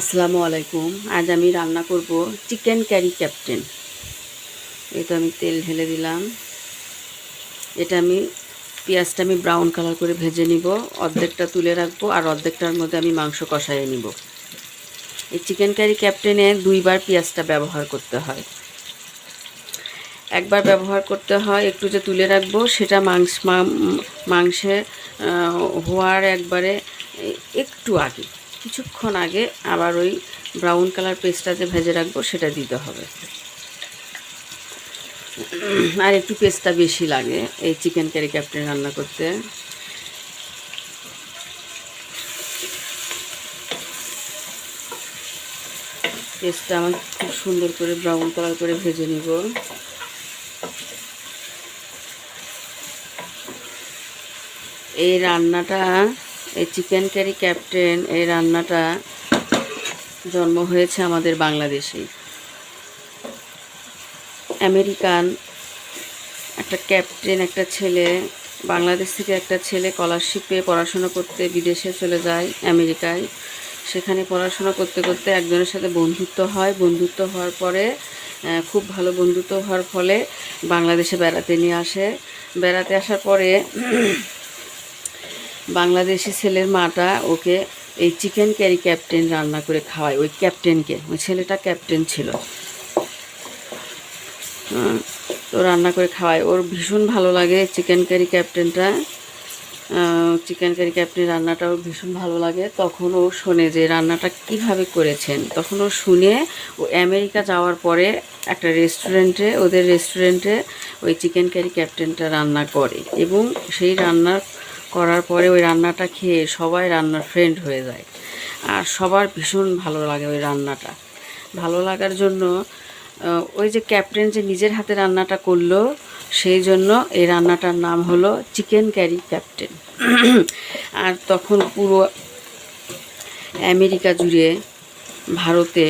আসসালামু আলাইকুম। আজ আমি রান্না করব চিকেন ক্যারি ক্যাপ্টেন। এটা আমি তেল ঢেলে দিলাম। এটা আমি পেঁয়াজটা আমি ব্রাউন কালার করে ভেজে নিব। অর্ধেকটা তুলে রাখব আর অর্ধেকটার মধ্যে আমি মাংস কষাইয়ে নিব। এই চিকেন ক্যারি ক্যাপ্টেনে দুইবার পেঁয়াজটা ব্যবহার করতে হয়। একবার ব্যবহার করতে হয়, একটু যে তুলে রাখব, সেটা মাংস, মাংসে হওয়ার একবারে একটু আগে। কিছুক্ষণ আগে আবার ওই ব্রাউন কালার পেস্টটা যে ভেজে রাখব, সেটা দিতে হবে। আর একটু পেস্টটা বেশি লাগে, এই চিকেন কারি ক্যাপ্টেন রান্না করতে। পেস্টটা আমার খুব সুন্দর করে ব্রাউন কালার করে ভেজে নিব। এই রান্নাটা এই চিকেন ক্যারি ক্যাপ্টেন এই রান্নাটা জন্ম হয়েছে আমাদের বাংলাদেশে। আমেরিকান একটা ক্যাপ্টেন, একটা ছেলে, বাংলাদেশ থেকে একটা ছেলে স্কলারশিপে পড়াশোনা করতে বিদেশে চলে যায় আমেরিকায়। সেখানে পড়াশোনা করতে করতে একজনের সাথে বন্ধুত্ব হয়। বন্ধুত্ব হওয়ার পরে খুব ভালো বন্ধুত্ব হওয়ার ফলে বাংলাদেশে বেড়াতে নিয়ে আসে। বেড়াতে আসার পরে বাংলাদেশি ছেলের মাটা ওকে এই চিকেন ক্যারি ক্যাপ্টেন রান্না করে খাওয়ায়, ওই ক্যাপ্টেনকে ওই ছেলেটা ক্যাপ্টেন ছিল। তো রান্না করে খাওয়ায়। ওর ভীষণ ভালো লাগে চিকেন কারি ক্যাপ্টেনটা চিকেন কারি ক্যাপ্টেন রান্নাটা ওর ভীষণ ভালো লাগে। তখন ও শোনে যে রান্নাটা কীভাবে করেছেন। তখন ও শুনে ও আমেরিকা যাওয়ার পরে একটা রেস্টুরেন্টে ওদের রেস্টুরেন্টে ওই চিকেন কারি ক্যাপ্টেনটা রান্না করে। এবং সেই রান্না করার পরে ওই রান্নাটা খেয়ে সবাই রান্নার ফ্রেন্ড হয়ে যায়। আর সবার ভীষণ ভালো লাগে ওই রান্নাটা। ভালো লাগার জন্য ওই যে ক্যাপ্টেন যে নিজের হাতে রান্নাটা করল, সেই জন্য এই রান্নাটার নাম হলো চিকেন ক্যারি ক্যাপ্টেন আর তখন পুরো আমেরিকা জুড়ে, ভারতে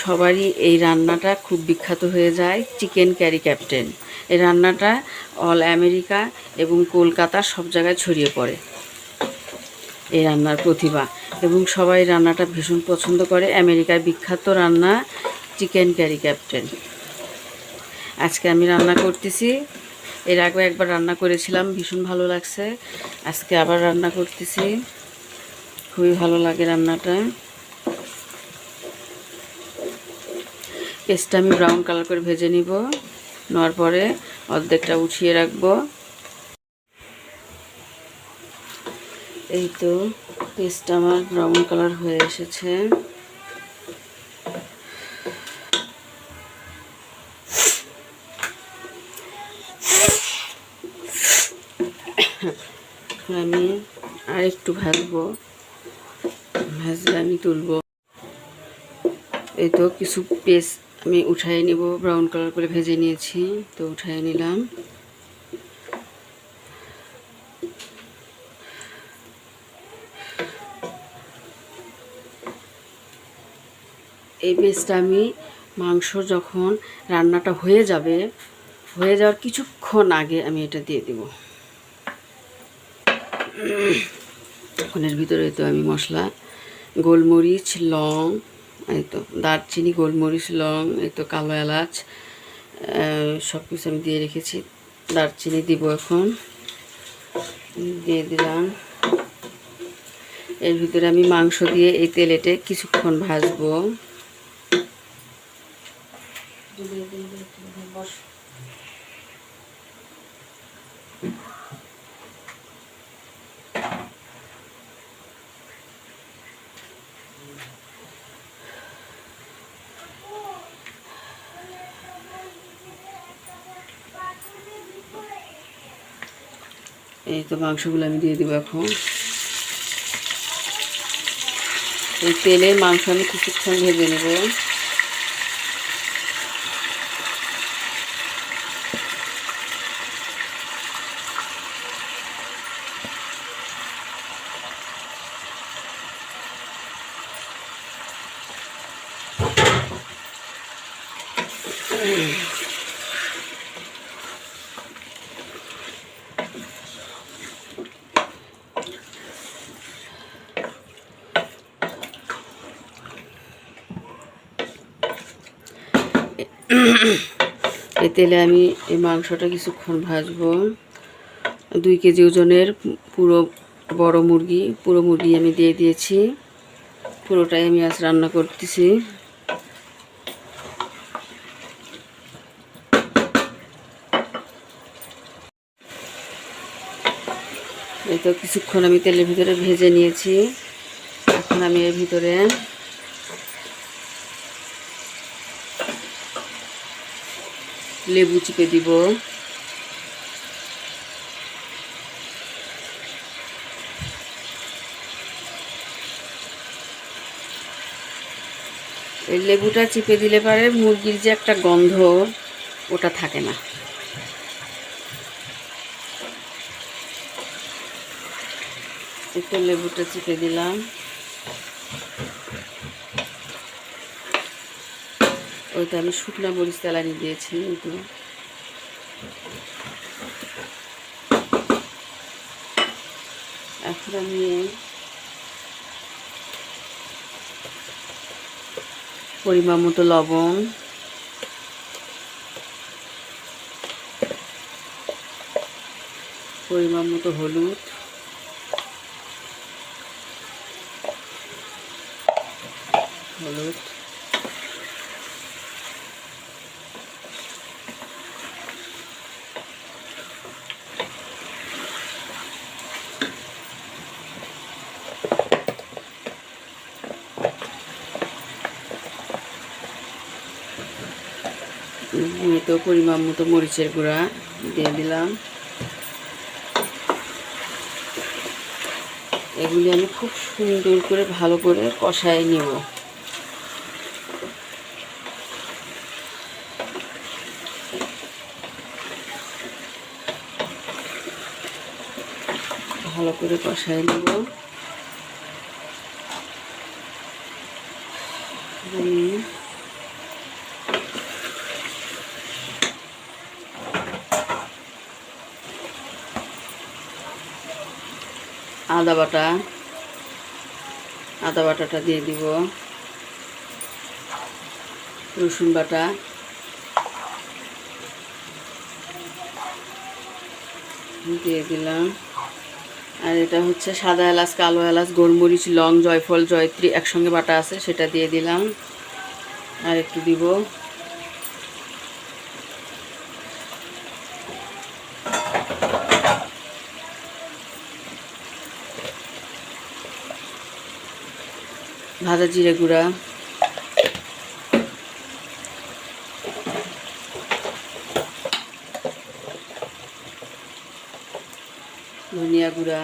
সবারই এই রান্নাটা খুব বিখ্যাত হয়ে যায় চিকেন ক্যারি ক্যাপ্টেন এই রান্নাটা অল আমেরিকা এবং কলকাতা সব জায়গায় ছড়িয়ে পড়ে। এই রান্নার প্রতিভা এবং সবাই রান্নাটা ভীষণ পছন্দ করে। আমেরিকার বিখ্যাত রান্না চিকেন ক্যারি ক্যাপ্টেন আজকে আমি রান্না করতেছি। এর আগে একবার রান্না করেছিলাম, ভীষণ ভালো লাগছে। আজকে আবার রান্না করতেছি। খুবই ভালো লাগে রান্নাটা। পেস্টটা আমি ব্রাউন কালার করে ভেজে নিব। নেওয়ার পরে অর্ধেকটা উঠিয়ে রাখব। এই তো পেস্টটা আমার ব্রাউন কালার হয়ে এসেছে। আমি আর একটু ভাজবো। ভাজলে আমি তুলবো। এই তো কিছু পেস্ট আমি উঠাই নিব ব্রাউন কালার করে ভেজে নিয়েছি, তো উঠাই নিলাম। এই পেস্টটা আমি মাংস যখন রান্নাটা হয়ে যাবে, হয়ে যাওয়ার কিছুক্ষণ আগে আমি এটা দিয়ে দেব। এখন ভিতরে তো আমি মশলা, গোলমরিচ, লং এই তো দারচিনি, গোলমরিচ, লং, এই তো কালো এলাচ সব কিছু আমি দিয়ে রেখেছি। দারচিনি দিব এখন। দিয়ে দিলাম। এর ভিতরে আমি মাংস দিয়ে এই তেলেটে কিছুক্ষণ ভাজবো। এই তো মাংসগুলো আমি দিয়ে দেবো এখন। এই তেলে মাংস আমি কিছুক্ষণ ভেজে নেব। এই তেলে আমি এই মাংসটা কিছুক্ষণ ভাজবো। দুই কেজি ওজনের পুরো বড় মুরগি, পুরো মুরগি আমি দিয়ে দিয়েছি। পুরোটাই আমি আজ রান্না করতেছি। এই তো কিছুক্ষণ আমি তেলের ভিতরে ভেজে নিয়েছি। এখন আমি এর ভিতরে লেবু চিপে দিব। এই লেবুটা চিপে দিলে পারে মুরগির যে একটা গন্ধ, ওটা থাকে না। একটু লেবুটা চিপে দিলাম। ওইটা আমি শুকনা মরিচ তেলানি দিয়েছি কিন্তু এখন আমি পরিমাণ মতো লবণ। পরিমাণ মতো হলুদ। হলুদ। আমি তো পরিমাণ মতো মরিচের গুঁড়া দিয়ে দিলাম। এগুলি আমি খুব সুন্দর করে ভালো করে কষায় নেব। ভালো করে কষায় নেব। আদা বাটা, আদা বাটাটা দিয়ে দিব, রসুন বাটা, দিয়ে দিলাম। আর এটা হচ্ছে সাদা এলাচ, কালো এলাচ, গোলমরিচ, লং, জয়ফল, জয়ত্রী একসঙ্গে বাটা আছে, সেটা দিয়ে দিলাম। আর একটু দিব। ভাজা জিরে গুঁড়া। ধনিয়া গুঁড়া।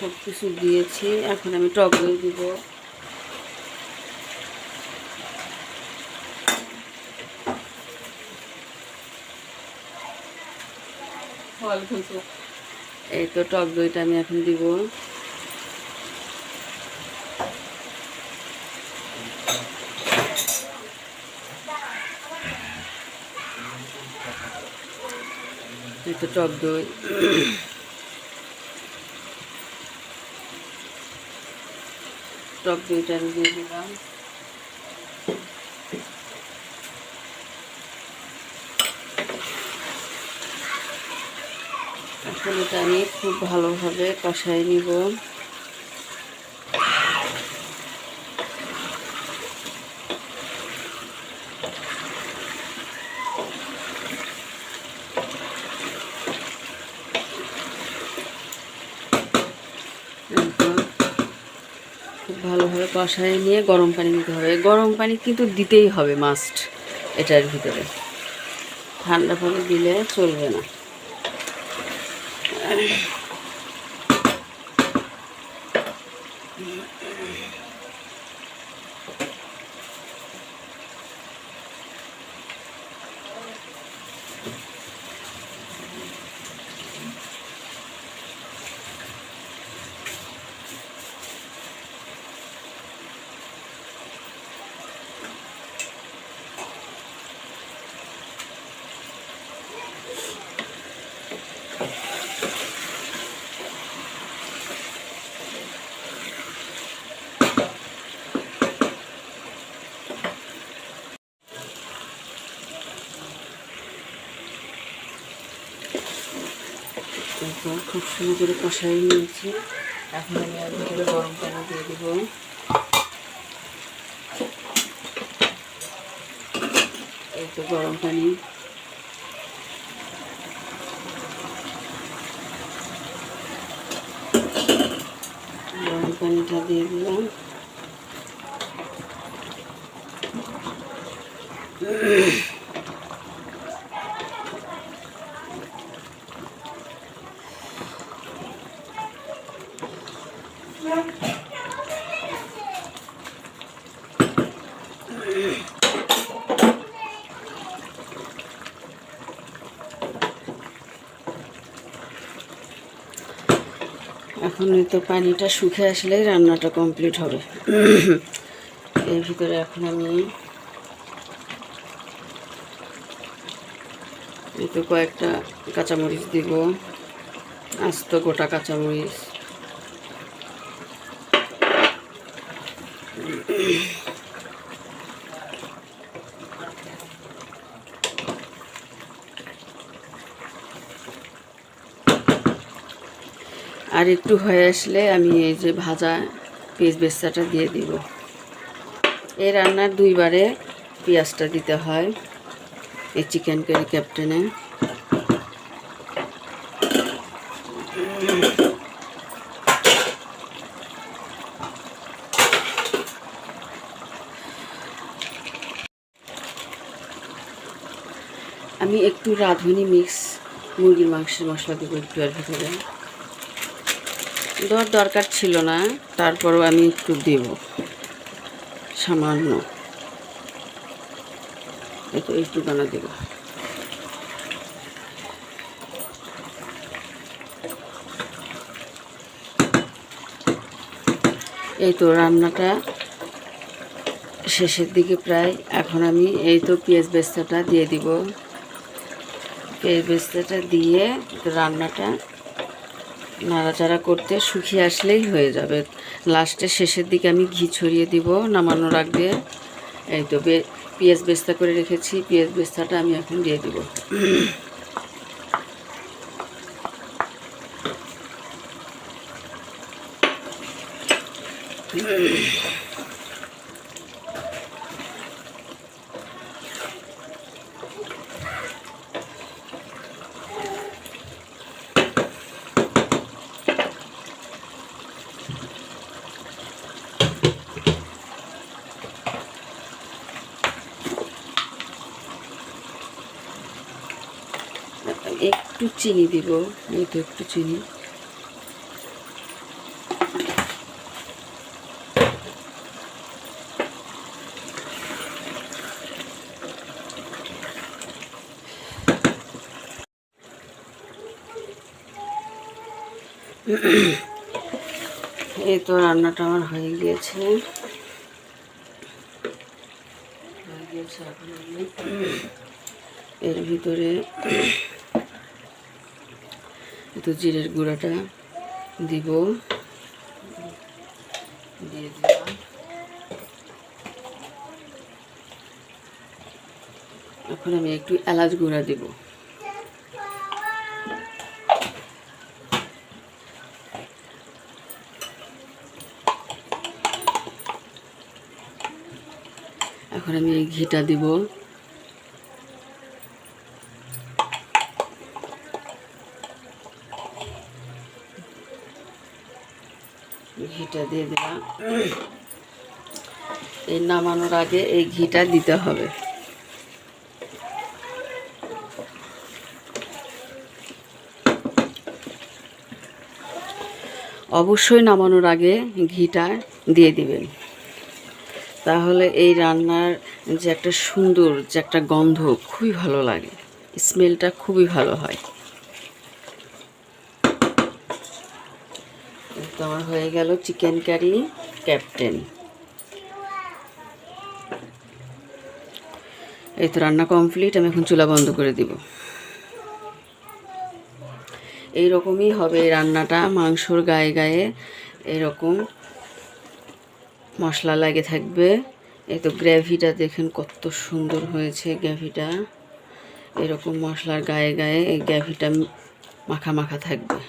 সব কিছু দিয়েছি। এখন আমি টক দই দিব। এই তো টক দইটা আমি এখন দিব। এই তো টক দই। টক দইটা দিয়ে দিলাম। এখন এটা আমি খুব ভালোভাবে কষাই নিব। খুব ভালোভাবে কষায় নিয়ে গরম পানি দিতে হবে। গরম পানি কিন্তু দিতেই হবে মাস্ট এটার ভিতরে। ঠান্ডা পানি দিলে চলবে না। খুব সুন্দর করে কষাই নিয়েছি। এখন আমি আর ভিতরে গরম পানি দিয়ে দিব। এই তো গরম পানি। গরম পানিটা দিয়ে দিলাম। এখন তো পানিটা শুকে আসলেই রান্নাটা কমপ্লিট হবে। এর ভিতরে এখন আমি এতে কয়েকটা কাঁচামরিচ দিব, আস্ত গোটা কাঁচামরিচ। আর একটু হয়ে আসলে আমি এই যে ভাজা পেঁয়াজ বেস্তাটা দিয়ে দিব। এই রান্নার দুইবারে পেঁয়াজটা দিতে হয় এই চিকেন কারি ক্যাপ্টেনে। আমি একটু রাঁধুনি মিক্স মুরগির মাংসের মশলা দেবো একটু আর ভিতরে। দর দরকার ছিল না, তারপরও আমি একটু দেব। সামান্য। একটু একটু দানা দেব। এই তো রান্নাটা শেষের দিকে প্রায়। এখন আমি এই তো পেঁয়াজ বেস্তাটা দিয়ে দিব। পেঁয়াজ বেস্তাটা দিয়ে রান্নাটা নাড়াচাড়া করতে শুকিয়ে আসলেই হয়ে যাবে। লাস্টে শেষের দিকে আমি ঘি ছড়িয়ে দিব নামানোর রাখবে এই তো পেঁয়াজ বেস্তা করে রেখেছি, পেঁয়াজ বেস্তাটা আমি এখন দিয়ে দিব একটু চিনি দিব তো একটু চিনি। এই তো রান্নাটা আমার হয়ে গিয়েছে। এর ভিতরে একটু জিরের গুঁড়াটা দিব। দিয়ে দিলাম। এখন আমি একটু এলাচ গুঁড়া দিব। এখন আমি ঘিটা দিব ঘিটা দিয়ে দিলাম। এই নামানোর আগে এই ঘিটা দিতে হবে। অবশ্যই নামানোর আগে ঘিটা দিয়ে দিবেন। তাহলে এই রান্নার যে একটা সুন্দর যে একটা গন্ধ খুবই ভালো লাগে। স্মেলটা খুবই ভালো হয়। তো আমার হয়ে গেল চিকেন কারি, ক্যাপ্টেন। এই তো রান্না কমপ্লিট, আমি এখন চুলা বন্ধ করে দিব। এই রকমই হবে রান্নাটা, মাংসর গায়ে গায়ে এরকম মশলা লাগে থাকবে। এই তো গ্রেভিটা দেখেন কত সুন্দর হয়েছে গ্রেভিটা। এরকম মশলার গায়ে গায়ে এই গ্রেভিটা মাখা মাখা থাকবে।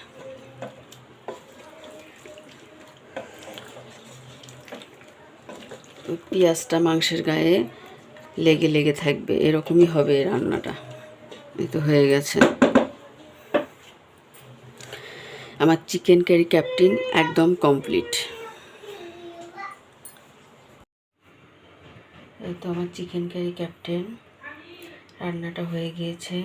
পেঁয়াজটা মাংসের গায়ে লেগে লেগে থাকবে, এরকমই হবে রান্নাটা। এই তো হয়ে গেছে। আমার চিকেন কারি ক্যাপটিন একদম কমপ্লিট। এই তো আমার চিকেন কারি ক্যাপ্টেন, রান্নাটা হয়ে গিয়েছে।